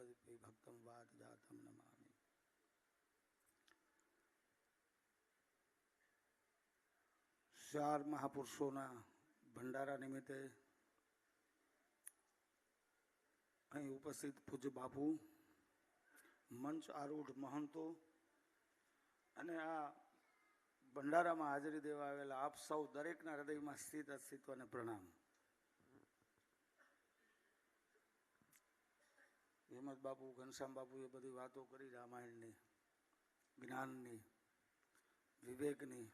ગણપતિ ભક્તમ વાત જાતમ નમામિ ચાર મહાપુરુષોના ભંડારા નિમિત્તે અહીં ઉપસ્થિત પૂજ્ય બાપુ, મંચ આરૂઢ મહંતો અને આ ભંડારામાં હાજરી દેવા આવેલા આપ સૌ દરેકના હૃદયમાં સ્થિત અસ્તિત્વને પ્રણામ. હેમત બાપુ, ઘનશ્યામ બાપુએ બધી વાતો કરી રામાયણની, જ્ઞાનની, વિવેકની.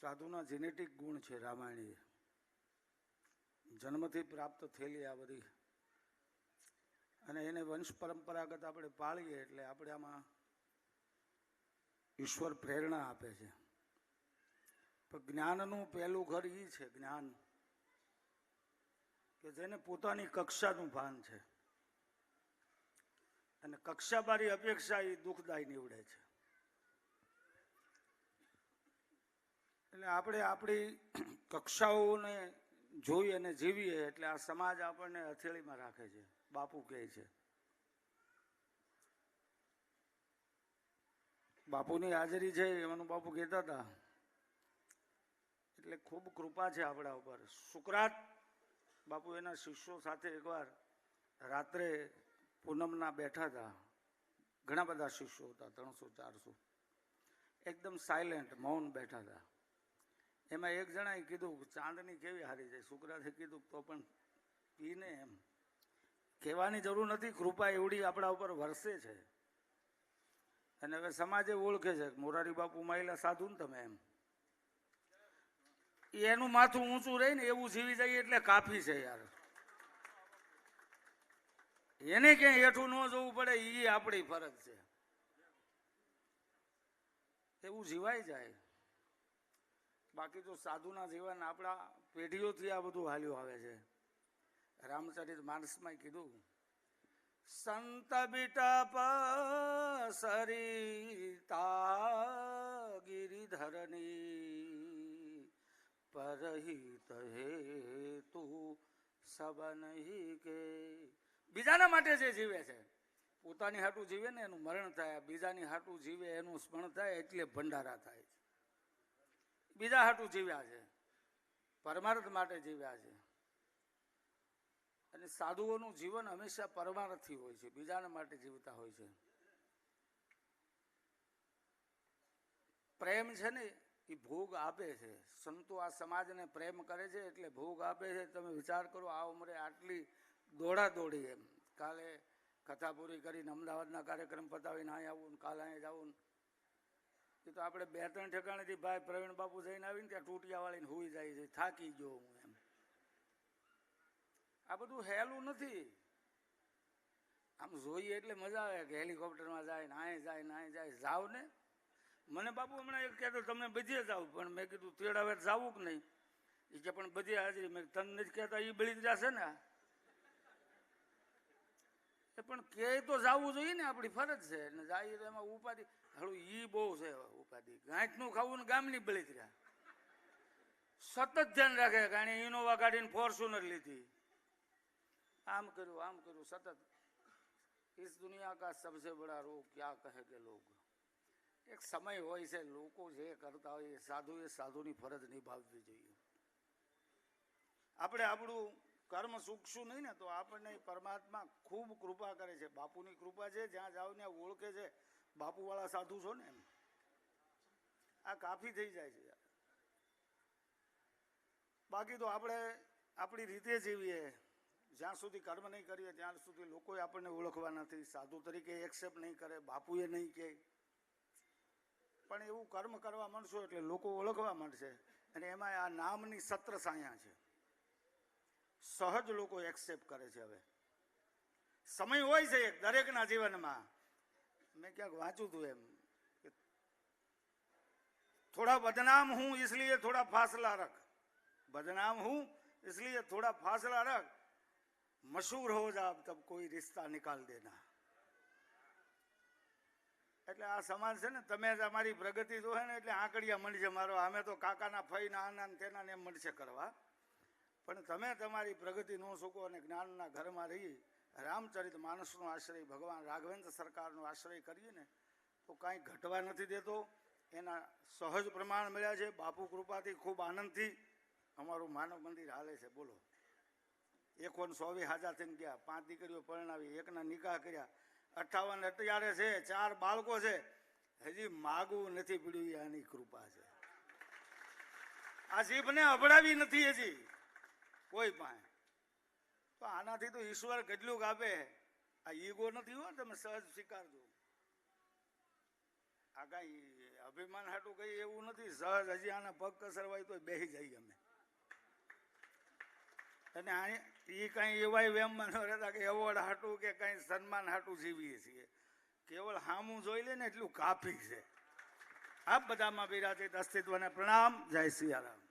સાધુના જેનેટિક ગુણ છે રામાયણ એ જન્મથી પ્રાપ્ત થયેલી આ બધી. અને એને વંશ પરંપરાગત આપણે પાળીએ એટલે આપણે આમાં ઈશ્વર પ્રેરણા આપે છે. પણ જ્ઞાનનું પહેલું ઘર એ છે જ્ઞાન. કે જેને પોતાની કક્ષાનું ભાન છે. અને કક્ષાબારી અપેક્ષા એ દુઃખદાય નીવડે છે. એટલે આપણે આપણી કક્ષાઓને જોઈ અને જીવીએ એટલે આ સમાજ આપણને હથેળીમાં રાખે છે. બાપુ કહે છે. બાપુની હાજરી છે એમનું બાપુ કહેતા હતા. એટલે ખૂબ કૃપા છે આપણા ઉપર. સુકરાત બાપુ એના શિષ્યો સાથે એકવાર રાત્રે પૂનમના બેઠા હતા. ઘણા બધા શિષ્યો હતા, ત્રણસો, ચારસો. એકદમ સાયલેન્ટ મૌન બેઠા હતા. એમાં એક જણાએ કીધું ચાંદની કેવી હારી જાય? શુક્રાથે કીધું તો પણ પીને એમ. કહેવાની જરૂર નથી, કૃપા એવડી આપણા ઉપર વરસે છે. અને હવે સમાજે ઓળખે છે મોરારી બાપુ માયલા સાધુ ને તમે એમ. એનું માથું ઊંચું રહે ને એવું જીવી જાય એટલે કાફી છે યાર. એને ક્યાંય હેઠું ન જવું પડે એ આપણી ફરજ છે. એવું જીવાય જાય. બાકી તો સાધુના જીવન આપણા પેઢીઓથી આ બધું હાલ્યું આવે છે. રામચરિત માનસમાં કીધું, સંત બીટા પસરિતા ગિરિધરની પરહિત હેતુ સબ નહીં કે. બીજાના માટે જે જીવે છે, પોતાની હાટું જીવે ને એનું મરણ થાય, બીજાની હાટું જીવે એનું સ્મરણ થાય એટલે ભંડારા થાય બીજા હાટું જીવ્યા છે, પરમાર્થ માટે જીવ્યા છે. અને સાધુઓનું જીવન હંમેશા પરમાર્થથી હોય છે, બીજાના માટે જીવતા હોય છે. પ્રેમ છે ને એ ભોગ આપે છે. સંતો આ સમાજને પ્રેમ કરે છે એટલે ભોગ આપે છે. તમે વિચાર કરો આ ઉંમરે આટલી દોડા દોડી એમ. કાલે કથા પૂરી કરીને અમદાવાદના કાર્યક્રમ પતાવીને અહીં આવું ને કાલે અહીં જવું એ તો આપણે બે ત્રણ ઠેકાણેથી ભાઈ પ્રવીણ બાપુ જઈને આવીને ત્યાં ટૂટિયા વાળીને હુઈ જાય છે. થાકી ગયો હું એમ. આ બધું હેલું નથી. આમ જોઈએ એટલે મજા આવે કે હેલિકોપ્ટરમાં જાય ને અહીં જાય ને અહીં જાય. જાવ ને મને બાપુ હમણાં એક કહેતો તમને બધે જાવ પણ મેં કીધું તેડાવે જાવું કે નહીં એ કે પણ બધી હાજરી મેં તને નથી કહેતા એ બળી જશે ને એ પણ કે તો જવું જોઈએ ને આપણી ફરજ છે ને જાય તો એમાં ઉપાધિ હળું ઈ બહુ છે ઉપાધિ ગાંઠનું ખાવું ને ગામની બળી રહ્યા સતત ધ્યાન રાખે કારણ ઇનોવા ગાડીને ફોર્ચ્યુનર લીધી આમ કર્યું આમ કર્યું સતત इस दुनिया का सबसे बड़ा रोग क्या कहे કે લોગ એક સમય હોય છે, લોકો જે કરતા હોય એ સાધુ એ સાધુની ફરજ નિભાવવી જોઈએ. આપણે આપણું કર્મ સૂકશું નહીં ને, તો આપણને પરમાત્મા ખૂબ કૃપા કરે છે. બાપુની કૃપા છે, જ્યાં જાઓ ને ઓળખે છે, બાપુવાળા સાધુ છો ને એમ. આ કાફી થઈ જાય છે. બાકી તો આપણે આપણી રીતે જીવીએ. જ્યાં સુધી કર્મ નહીં કરીએ, ત્યાં સુધી લોકોએ આપણને ઓળખવા નથી. સાધુ તરીકે એક્સેપ્ટ નહીં કરે, બાપુએ નહીં કહે. પણ એવું કર્મ કરવા માંડશો એટલે લોકો ઓળખવા માંડશે અને એમાં આ નામની સત્ર સાયા છે સહજ લોકો એક્સેપ્ટ કરે છે હવે સમય હોય છે એક દરેકના જીવનમાં મેં ક્યાંક વાંચ્યું હતું એમ કે થોડા બદનામ હું इसलिए થોડા ફાસલા રખ बदनाम हूं इसलिए थोड़ा फासला रख मशहूर हो जा तब कोई रिश्ता निकाल देना એટલે આ સમાજ છે ને, તમે જ અમારી પ્રગતિ જો ને, એટલે આંકડિયા મળશે મારો. અમે તો કાકાના ફઈના આના તેના ને એમ મળશે કરવા. પણ તમે તમારી પ્રગતિ ન શકો અને જ્ઞાનના ઘરમાં રહી, રામચરિત માનસનો આશ્રય, ભગવાન રાઘવેન્દ્ર સરકારનો આશ્રય કરીએ ને, તો કાંઈ ઘટવા નથી દેતો. એના સહજ પ્રમાણ મળ્યા છે. બાપુ કૃપાથી ખૂબ આનંદથી અમારું માનવ મંદિર હાલે છે. બોલો. એકોન સોવી હાજર થઈને ગયા. પાંચ દીકરીઓ પરણાવી, એકના નિકાહ કર્યા. અઠાવન અત્યારે છે, ચાર બાળકો છે. હજી માગવું નથી પડ્યું આની કૃપા છે. આ જીભને અભડાવી નથી હજી, કોઈ પાસે. તો આનાથી તો ઈશ્વર કેટલું આપે. આ ઈગો નથી હો, તમે સહજ સ્વીકારજો. આ કાંઈ અભિમાન હાટું કઈ એવું નથી, સહજ હજી આના પગ કસરવાય તો બેસી જઈએ અમે. અને આ એ કાંઈ એવાય વેમમાં ન રહેતા કે એવોર્ડ હાટું કે કાંઈ સન્માન હાટું જીવીએ છીએ. કેવળ હામું જોઈ લે ને એટલું કાફી છે. આપ બધામાં બિરાજિત અસ્તિત્વને પ્રણામ. જય સિયારામ.